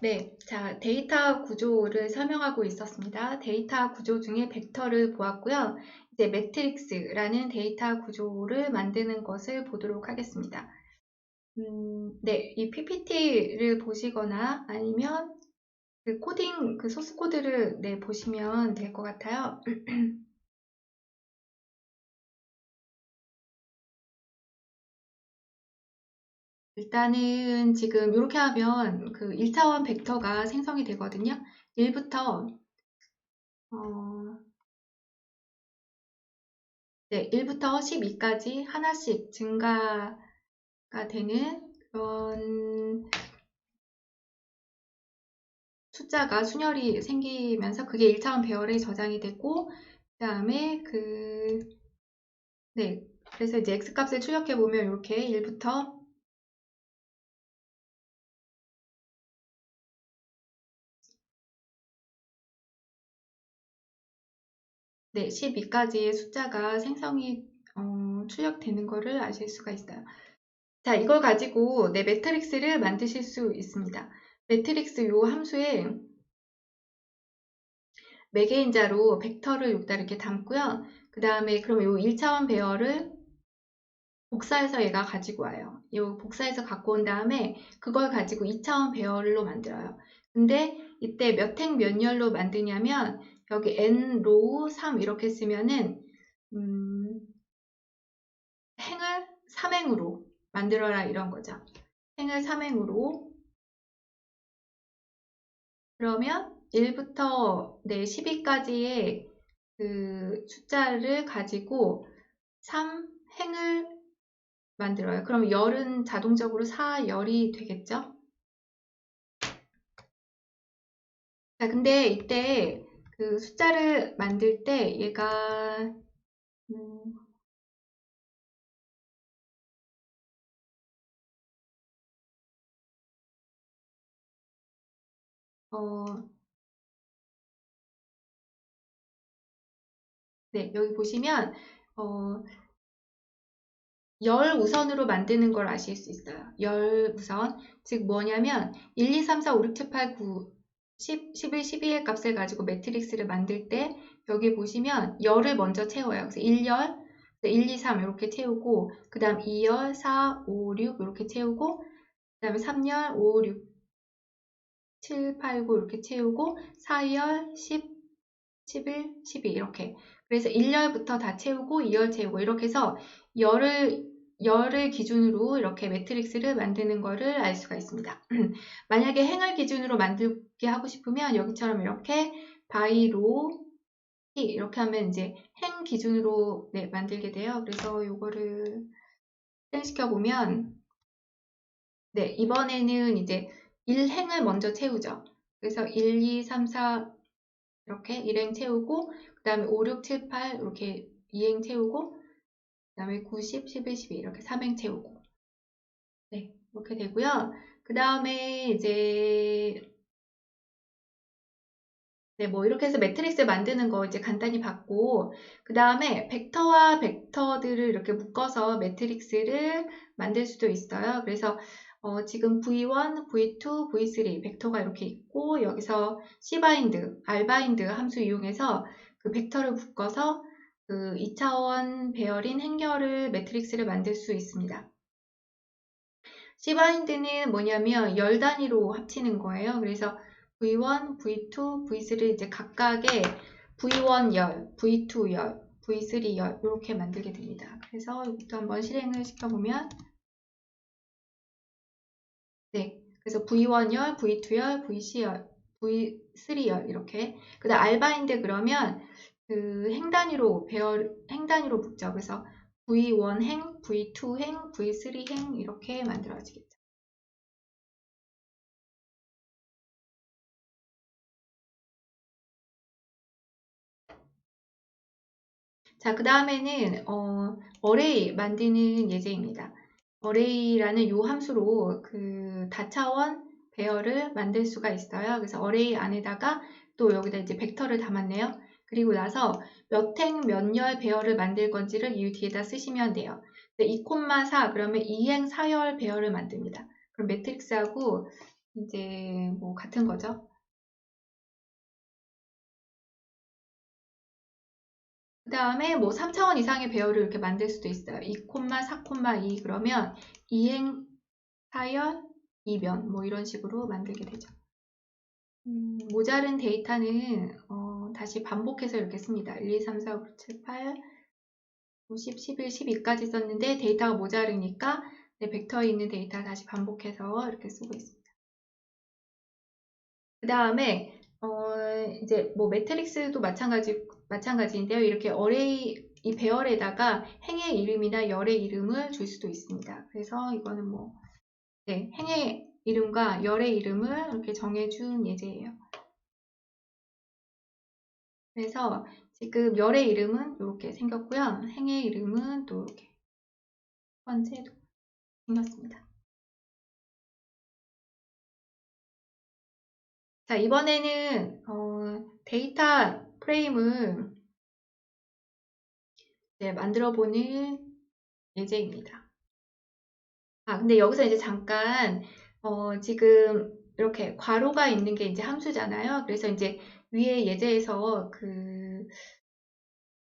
네, 자, 데이터 구조를 설명하고 있었습니다. 데이터 구조 중에 벡터를 보았고요. 이제 매트릭스라는 데이터 구조를 만드는 것을 보도록 하겠습니다. 음, 네, 이 PPT를 보시거나 아니면 그 코딩, 그 소스 코드를 네, 보시면 될 것 같아요. 일단은 지금 이렇게 하면 그 1차원 벡터가 생성이 되거든요. 1부터 어, 네, 1부터 12까지 하나씩 증가가 되는 그런 숫자가 순열이 생기면서 그게 1차원 배열에 저장이 되고 그 다음에 그 네, 그래서 이제 x값을 출력해 보면 이렇게 1부터 네, 12까지의 숫자가 생성이 어, 출력되는 것을 아실 수가 있어요. 자, 이걸 가지고 네, 매트릭스를 만드실 수 있습니다. 매트릭스 요 함수에 매개인자로 벡터를 여기다 이렇게 담고요. 그 다음에 그럼 요 1차원 배열을 복사해서 얘가 가지고 와요. 요 복사해서 갖고 온 다음에 그걸 가지고 2차원 배열로 만들어요. 근데 이때 몇 행몇 열로 만드냐면 여기 n 로우 3 이렇게 쓰면은 음, 행을 3행으로 만들어라 이런 거죠. 행을 3행으로 그러면 1부터 네, 12까지의 그 숫자를 가지고 3행을 만들어요. 그럼 열은 자동적으로 4열이 되겠죠? 자, 근데 이때 그 숫자를 만들 때 얘가 음, 어, 네, 여기 보시면 어, 열 우선으로 만드는 걸 아실 수 있어요. 열 우선. 즉 뭐냐면 1, 2, 3, 4, 5, 6, 7, 8, 9, 10, 11, 12의 값을 가지고 매트릭스를 만들 때 여기 보시면 열을 먼저 채워요. 그래서 1열, 1, 2, 3 이렇게 채우고 그 다음 2열, 4, 5, 6 이렇게 채우고 그 다음에 3열, 5, 6, 7, 8, 9 이렇게 채우고 4열, 10, 11, 12 이렇게 그래서 1열부터 다 채우고 2열 채우고 이렇게 해서 열을 열을 기준으로 이렇게 매트릭스를 만드는 것을 알 수가 있습니다. 만약에 행을 기준으로 만들 게 하고 싶으면 여기처럼 이렇게 바이로 이렇게 하면 이제 행 기준으로 네, 만들게 돼요. 그래서 이거를 실행시켜 보면 네, 이번에는 이제 1행을 먼저 채우죠. 그래서 1, 2, 3, 4 이렇게 1행 채우고 그 다음에 5, 6, 7, 8 이렇게 2행 채우고 그 다음에 9, 10, 11, 12 이렇게 3행 채우고 네 이렇게 되고요. 그 다음에 이제 네, 뭐 이렇게 해서 매트릭스 만드는 거 이제 간단히 봤고 그 다음에 벡터와 벡터들을 이렇게 묶어서 매트릭스를 만들 수도 있어요. 그래서 어, 지금 V1, V2, V3 벡터가 이렇게 있고 여기서 cbind, rbind 함수 이용해서 그 벡터를 묶어서 그 2차원 배열인 행렬을 매트릭스를 만들 수 있습니다. cbind는 뭐냐면 열 단위로 합치는 거예요. 그래서 V1, V2, V3 이제 각각의 V1 열, V2 열, V3 열 이렇게 만들게 됩니다. 그래서 이것도 한번 실행을 시켜보면 네. 그래서 V1 열, V2 열, VC열, V3 열 이렇게. 그 다음 알바인데 그러면 그 행 단위로 배열, 행 단위로 묶죠. 그래서 V1 행, V2 행, V3 행 이렇게 만들어지겠죠. 자, 그 다음에는 어, 어레이 만드는 예제입니다. 어레이라는 요 함수로 그 다차원 배열을 만들 수가 있어요. 그래서 어레이 안에다가 또 여기다 이제 벡터를 담았네요. 그리고 나서 몇 행 몇 열 배열을 만들 건지를 이 뒤에다 쓰시면 돼요. 2,4 그러면 2행 4열 배열을 만듭니다. 그럼 매트릭스하고 이제 뭐 같은 거죠. 그 다음에 뭐 3차원 이상의 배열을 이렇게 만들 수도 있어요. 2, 4,2 그러면 이행, 사연, 이변 뭐 이런 식으로 만들게 되죠. 음, 모자른 데이터는 어, 다시 반복해서 이렇게 씁니다. 1, 2, 3, 4, 5, 6, 7, 8, 9, 10, 11, 12까지 썼는데 데이터가 모자르니까 네, 벡터에 있는 데이터를 다시 반복해서 이렇게 쓰고 있습니다. 그 다음에 어, 이제 뭐 매트릭스도 마찬가지 마찬가지인데요. 이렇게 어레이 이 배열에다가 행의 이름이나 열의 이름을 줄 수도 있습니다. 그래서 이거는 뭐 네, 행의 이름과 열의 이름을 이렇게 정해준 예제예요. 그래서 지금 열의 이름은 이렇게 생겼고요. 행의 이름은 또 이렇게 번째도 생겼습니다. 자, 이번에는 어, 데이터 프레임을 만들어 보는 예제입니다. 아, 근데 여기서 이제 잠깐 어, 지금 이렇게 괄호가 있는 게 이제 함수잖아요. 그래서 이제 위에 예제에서 그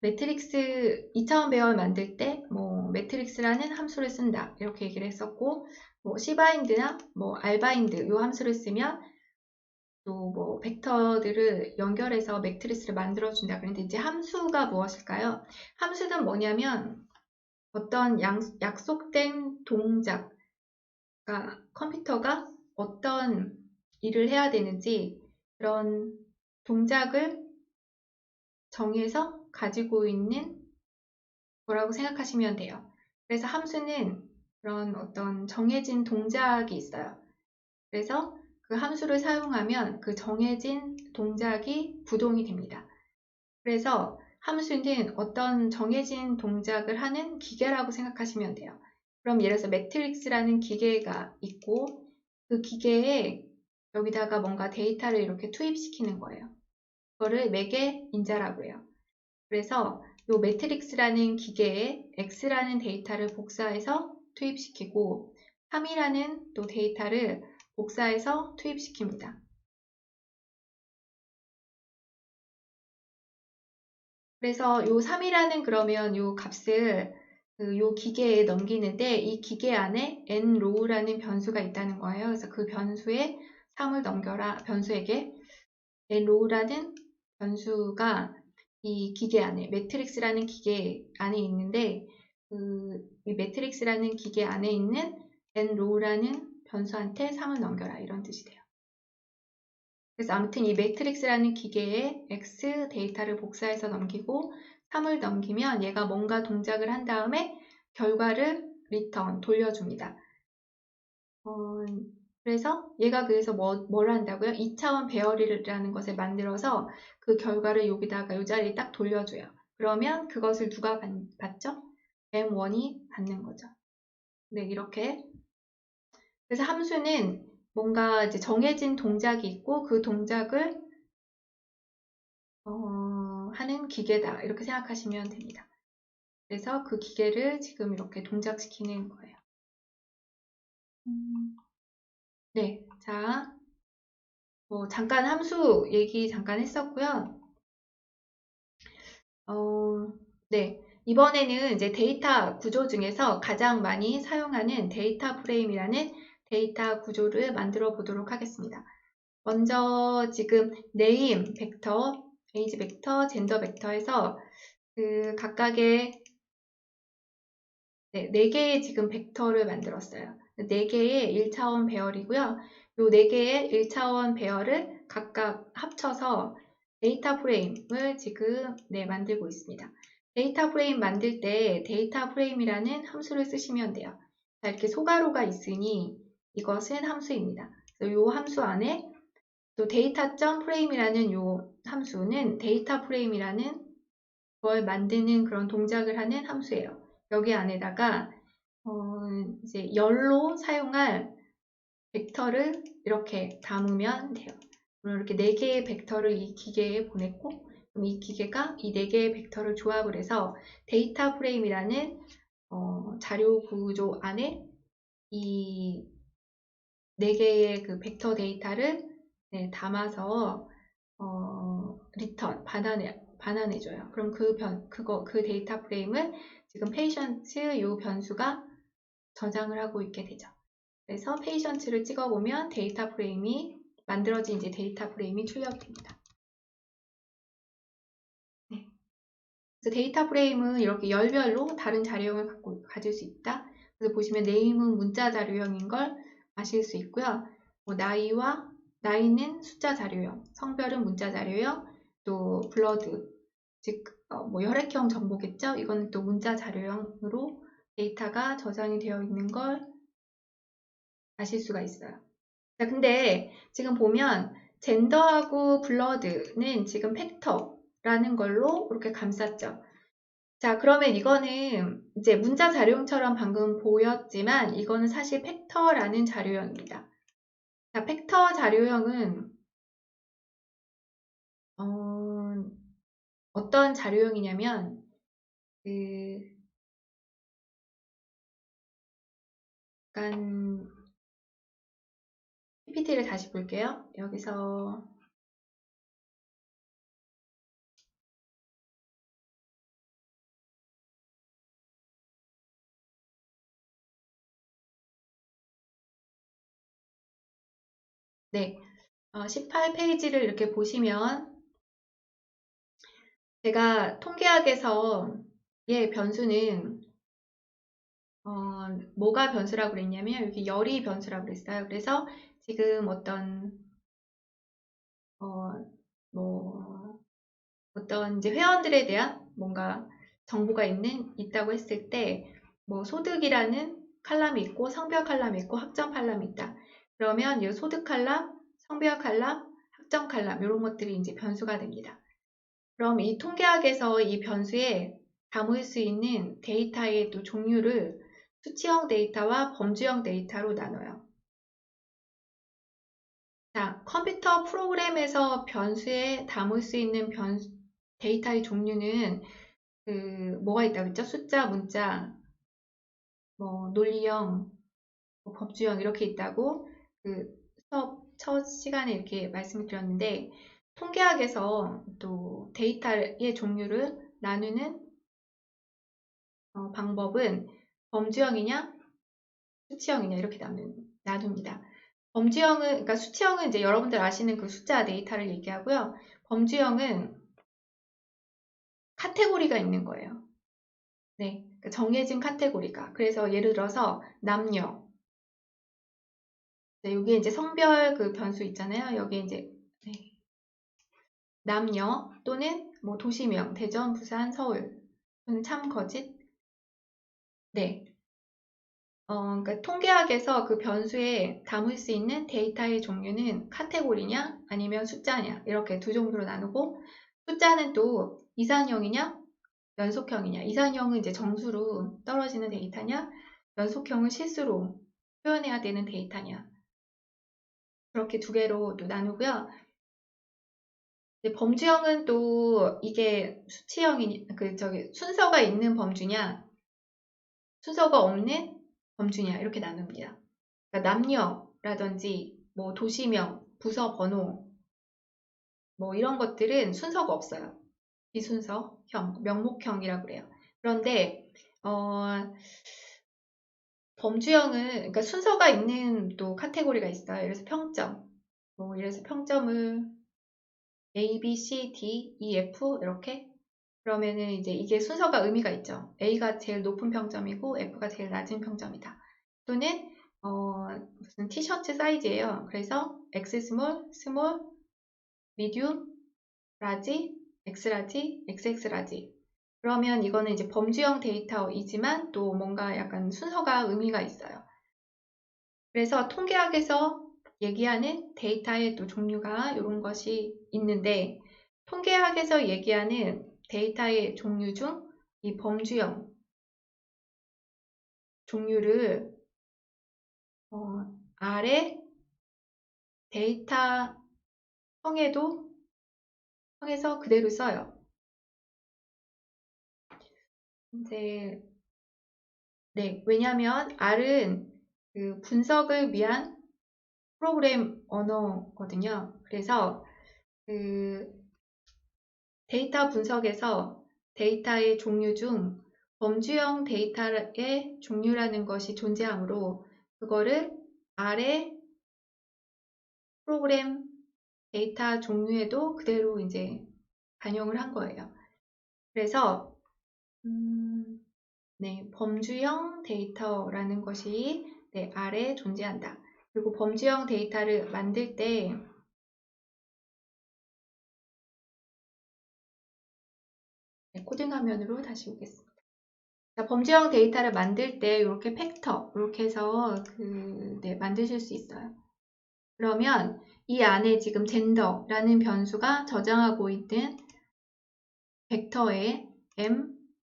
매트릭스 2차원 배열 만들 때 뭐 매트릭스라는 함수를 쓴다 이렇게 얘기를 했었고 뭐 cbind나 뭐 rbind 요 함수를 쓰면 또 뭐 벡터들을 연결해서 매트리스를 만들어 준다 그런데 이제 함수가 무엇일까요? 함수는 뭐냐면 어떤 양, 약속된 동작 그러니까 컴퓨터가 어떤 일을 해야 되는지 그런 동작을 정해서 가지고 있는 거라고 생각하시면 돼요. 그래서 함수는 그런 어떤 정해진 동작이 있어요. 그래서 그 함수를 사용하면 그 정해진 동작이 부동이 됩니다. 그래서 함수는 어떤 정해진 동작을 하는 기계라고 생각하시면 돼요. 그럼 예를 들어서 매트릭스라는 기계가 있고 그 기계에 여기다가 뭔가 데이터를 이렇게 투입시키는 거예요. 그거를 매개 인자라고 해요. 그래서 이 매트릭스라는 기계에 x라는 데이터를 복사해서 투입시키고 3이라는 또 데이터를 복사해서 투입시킵니다. 그래서 이 3이라는 그러면 이 값을 그요 기계에 넘기는데 이 기계 안에 nrow라는 변수가 있다는 거예요. 그래서 그 변수에 3을 넘겨라 변수에게 nrow라는 변수가 이 기계 안에 매트릭스라는 기계 안에 있는데 그 이 매트릭스라는 기계 안에 있는 nrow라는 변수한테 3을 넘겨라 이런 뜻이 돼요. 그래서 아무튼 이 매트릭스라는 기계에 x 데이터를 복사해서 넘기고 3을 넘기면 얘가 뭔가 동작을 한 다음에 결과를 리턴 돌려줍니다. 어, 그래서 얘가 그래서 뭐, 뭘 한다고요? 2차원 배열이라는 것을 만들어서 그 결과를 여기다가 이 자리에 딱 돌려줘요. 그러면 그것을 누가 받, 받죠? M1이 받는 거죠. 네, 이렇게. 그래서 함수는 뭔가 이제 정해진 동작이 있고 그 동작을 어, 하는 기계다. 이렇게 생각하시면 됩니다. 그래서 그 기계를 지금 이렇게 동작시키는 거예요. 음, 네, 자, 뭐 잠깐 함수 얘기 잠깐 했었고요. 어, 네, 이번에는 이제 데이터 구조 중에서 가장 많이 사용하는 데이터 프레임이라는 데이터 구조를 만들어 보도록 하겠습니다. 먼저 지금 네임 벡터, 에이지 벡터, 젠더 벡터에서 그 각각의 네, 4개의 지금 벡터를 만들었어요. 4개의 1차원 배열이고요. 이 4개의 1차원 배열을 각각 합쳐서 데이터 프레임을 지금 네, 만들고 있습니다. 데이터 프레임 만들 때 데이터 프레임이라는 함수를 쓰시면 돼요. 자, 이렇게 소가로가 있으니 이것은 함수입니다. 이 함수 안에 또 데이터.프레임이라는 이 함수는 데이터 프레임이라는 걸 만드는 그런 동작을 하는 함수예요. 여기 안에다가 어, 이제 열로 사용할 벡터를 이렇게 담으면 돼요. 이렇게 4개의 벡터를 이 기계에 보냈고 이 기계가 이 4개의 벡터를 조합을 해서 데이터 프레임이라는 어, 자료 구조 안에 이 4개의 그 벡터 데이터를 네, 담아서 어, 리턴 반환해 반환해줘요. 그럼 그 변, 그거, 그 데이터 프레임을 지금 페이션트 요 변수가 저장을 하고 있게 되죠. 그래서 페이션트를 찍어보면 데이터 프레임이 만들어진 이제 데이터 프레임이 출력됩니다. 네. 그래서 데이터 프레임은 이렇게 열별로 다른 자료형을 갖고 가질 수 있다. 그래서 보시면 네임은 문자 자료형인 걸 아실 수 있고요. 뭐 나이와 나이는 숫자 자료형, 성별은 문자 자료형, 또 블러드, 즉, 어, 뭐 혈액형 정보겠죠? 이거는 또 문자 자료형으로 데이터가 저장이 되어 있는 걸 아실 수가 있어요. 자, 근데 지금 보면 젠더하고 블러드는 지금 팩터라는 걸로 이렇게 감쌌죠. 자, 그러면 이거는 이제 문자 자료형처럼 방금 보였지만 이거는 사실 팩터라는 자료형입니다. 자, 팩터 자료형은 어, 어떤 자료형이냐면 그 약간 PPT를 다시 볼게요. 여기서 네, 어, 18페이지를 이렇게 보시면 제가 통계학에서 예, 변수는 어, 뭐가 변수라고 그랬냐면 여기 열이 변수라고 그랬어요. 그래서 지금 어떤 어, 뭐 어떤 이제 회원들에 대한 뭔가 정보가 있는 있다고 했을 때 뭐 소득이라는 칼럼이 있고 성별 칼럼이 있고 학점 칼럼이 있다. 그러면 이 소득 칼럼, 성별 칼럼, 학점 칼럼 이런 것들이 이제 변수가 됩니다. 그럼 이 통계학에서 이 변수에 담을 수 있는 데이터의 또 종류를 수치형 데이터와 범주형 데이터로 나눠요. 자, 컴퓨터 프로그램에서 변수에 담을 수 있는 변수, 데이터의 종류는 그 뭐가 있다고 했죠? 숫자, 문자, 뭐 논리형, 뭐 법주형 이렇게 있다고 그 수업 첫 시간에 이렇게 말씀을 드렸는데 통계학에서 또 데이터의 종류를 나누는 어, 방법은 범주형이냐 수치형이냐 이렇게 나누, 나눕니다. 범주형은 그러니까 수치형은 이제 여러분들 아시는 그 숫자 데이터를 얘기하고요. 범주형은 카테고리가 있는 거예요. 네, 그러니까 정해진 카테고리가. 그래서 예를 들어서 남녀. 네, 여기 이제 성별 그 변수 있잖아요. 여기 이제 네. 남녀 또는 뭐 도시명, 대전, 부산, 서울 또는 참 거짓. 네, 어, 그러니까 통계학에서 그 변수에 담을 수 있는 데이터의 종류는 카테고리냐 아니면 숫자냐 이렇게 두 종류로 나누고 숫자는 또 이산형이냐 연속형이냐 이산형은 이제 정수로 떨어지는 데이터냐 연속형은 실수로 표현해야 되는 데이터냐 그렇게 두 개로 또 나누고요. 범주형은 또 이게 수치형이 그 저기 순서가 있는 범주냐 순서가 없는 범주냐 이렇게 나눕니다. 그러니까 남녀라든지 뭐 도시명, 부서 번호 뭐 이런 것들은 순서가 없어요. 비순서형, 명목형이라고 그래요. 그런데 어, 범주형은 그러니까 순서가 있는 또 카테고리가 있어요. 그래서 평점, 뭐 이래서 평점을 A, B, C, D, E, F 이렇게 그러면은 이제 이게 순서가 의미가 있죠. A가 제일 높은 평점이고 F가 제일 낮은 평점이다. 또는 어, 무슨 티셔츠 사이즈예요. 그래서 X 스몰, 스몰, 미디움, 라지, X 라지, XX 라지. 그러면 이거는 이제 범주형 데이터이지만 또 뭔가 약간 순서가 의미가 있어요. 그래서 통계학에서 얘기하는 데이터의 또 종류가 이런 것이 있는데 통계학에서 얘기하는 데이터의 종류 중 이 범주형 종류를 어, 아래 데이터 성에도 성에서 그대로 써요. 이제 네, 왜냐하면 R은 그 분석을 위한 프로그램 언어거든요. 그래서 그 데이터 분석에서 데이터의 종류 중 범주형 데이터의 종류라는 것이 존재하므로 그거를 아래 프로그램 데이터 종류에도 그대로 이제 반영을 한 거예요. 그래서 음, 네, 범주형 데이터라는 것이 네, 아래 존재한다. 그리고 범주형 데이터를 만들 때 네, 코딩 화면으로 다시 오겠습니다. 자, 범주형 데이터를 만들 때 이렇게 팩터 이렇게 해서 그, 네, 만드실 수 있어요. 그러면 이 안에 지금 젠더라는 변수가 저장하고 있는 벡터의 m,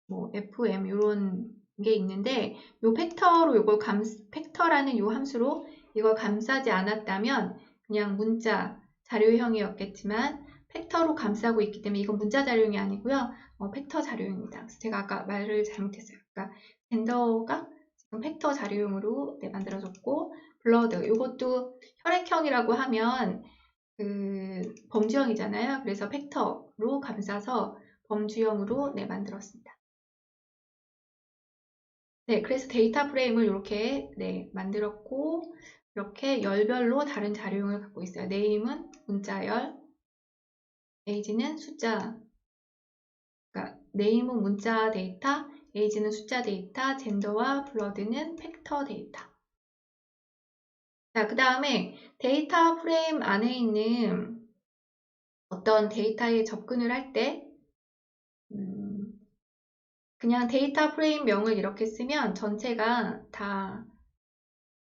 뭐 fm 이런 게 있는데 이 팩터로 이걸 감 팩터라는 이 함수로 이걸 감싸지 않았다면 그냥 문자 자료형이었겠지만 팩터로 감싸고 있기 때문에 이건 문자 자료형이 아니고요. 어, 팩터 자료형입니다. 그래서 제가 아까 말을 잘못했어요. 그러니까 젠더가 지금 팩터 자료형으로 네, 만들어졌고 블러드 이것도 혈액형이라고 하면 그 범주형이잖아요. 그래서 팩터로 감싸서 범주형으로 네, 만들었습니다. 네, 그래서 데이터 프레임을 이렇게 네, 만들었고 이렇게 열별로 다른 자료형을 갖고 있어요. 네임은 문자열, 에이지는 숫자, 그러니까 네임은 문자 데이터, 에이지는 숫자 데이터, 젠더와 블러드는 팩터 데이터. 자, 그 다음에 데이터 프레임 안에 있는 어떤 데이터에 접근을 할 때, 음, 그냥 데이터 프레임 명을 이렇게 쓰면 전체가 다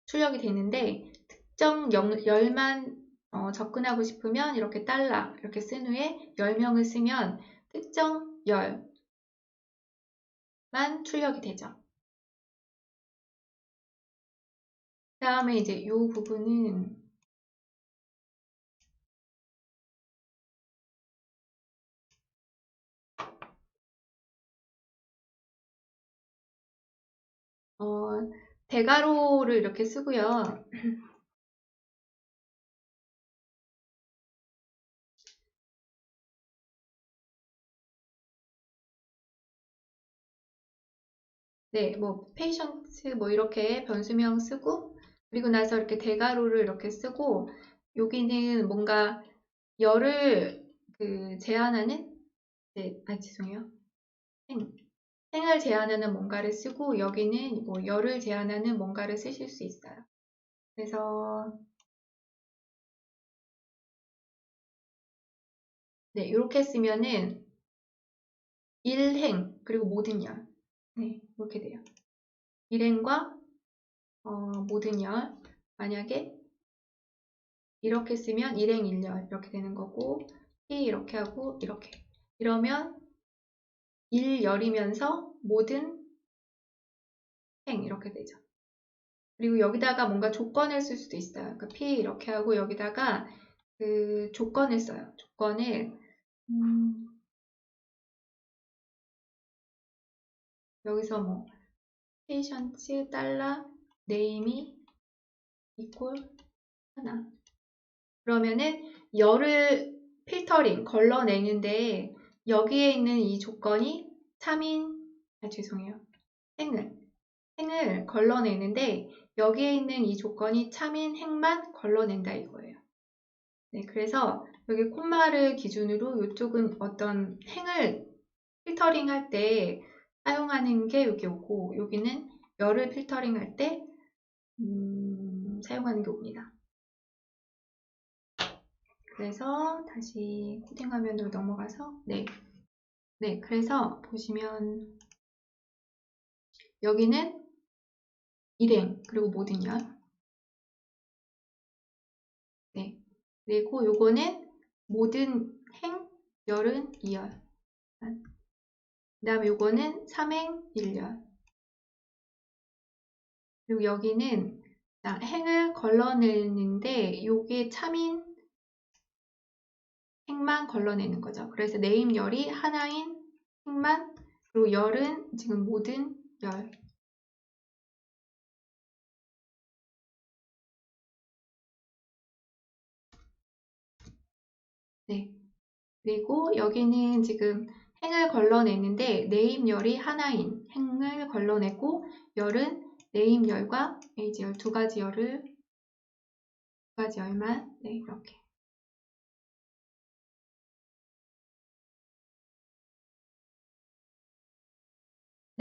출력이 되는데, 특정 열 만 어, 접근하고 싶으면 이렇게 달러 이렇게 쓴 후에 열명을 쓰면 특정 열만 출력이 되죠. 그 다음에 이제 이 부분은 어, 대괄호를 이렇게 쓰고요. 네, 뭐 페이션트 뭐 이렇게 변수명 쓰고 그리고 나서 이렇게 대괄호를 이렇게 쓰고 여기는 뭔가 열을 그 제한하는 네, 아 죄송해요. 행, 행을 제한하는 뭔가를 쓰고 여기는 뭐 열을 제한하는 뭔가를 쓰실 수 있어요. 그래서 네, 이렇게 쓰면은 일행 그리고 모든 열 네, 이렇게 돼요. 일행과 어, 모든 열 만약에 이렇게 쓰면 일행 일열 이렇게 되는 거고 P 이렇게 하고 이렇게 이러면 일 열이면서 모든 행 이렇게 되죠. 그리고 여기다가 뭔가 조건을 쓸 수도 있어요. 그러니까 P 이렇게 하고 여기다가 그 조건을 써요. 조건을 음, 여기서 뭐 페이션츠 달러 네임이 이꼴 하나 그러면은 열을 필터링 걸러내는데 여기에 있는 이 조건이 3인 아 죄송해요 행을 행을 걸러내는데 여기에 있는 이 조건이 참인 행만 걸러낸다 이거예요. 네, 그래서 여기 콤마를 기준으로 이쪽은 어떤 행을 필터링 할 때 사용하는 게 여기 오고 여기는 열을 필터링 할때 음, 사용하는 게 옵니다. 그래서 다시 코딩 화면으로 넘어가서 네, 네 그래서 보시면 여기는 일행 그리고 모든 열. 네, 그리고 요거는 모든 행 열은 2열. 그 다음에 요거는 삼행 1열. 그리고 여기는 행을 걸러내는데 요게 참인 핵만 걸러내는 거죠. 그래서 네임열이 하나인 핵만 그리고 열은 지금 모든 열 네. 그리고 여기는 지금 행을 걸러내는데 내임열이 하나인 행을 걸러내고 열은 내임열과 에이지열 두 가지 열을 두 가지 열만 네, 이렇게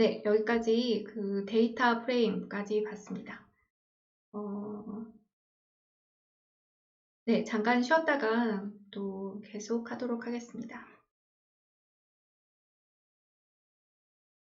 네 여기까지 그 데이터 프레임까지 봤습니다. 어, 네 잠깐 쉬었다가 또 계속 하도록 하겠습니다.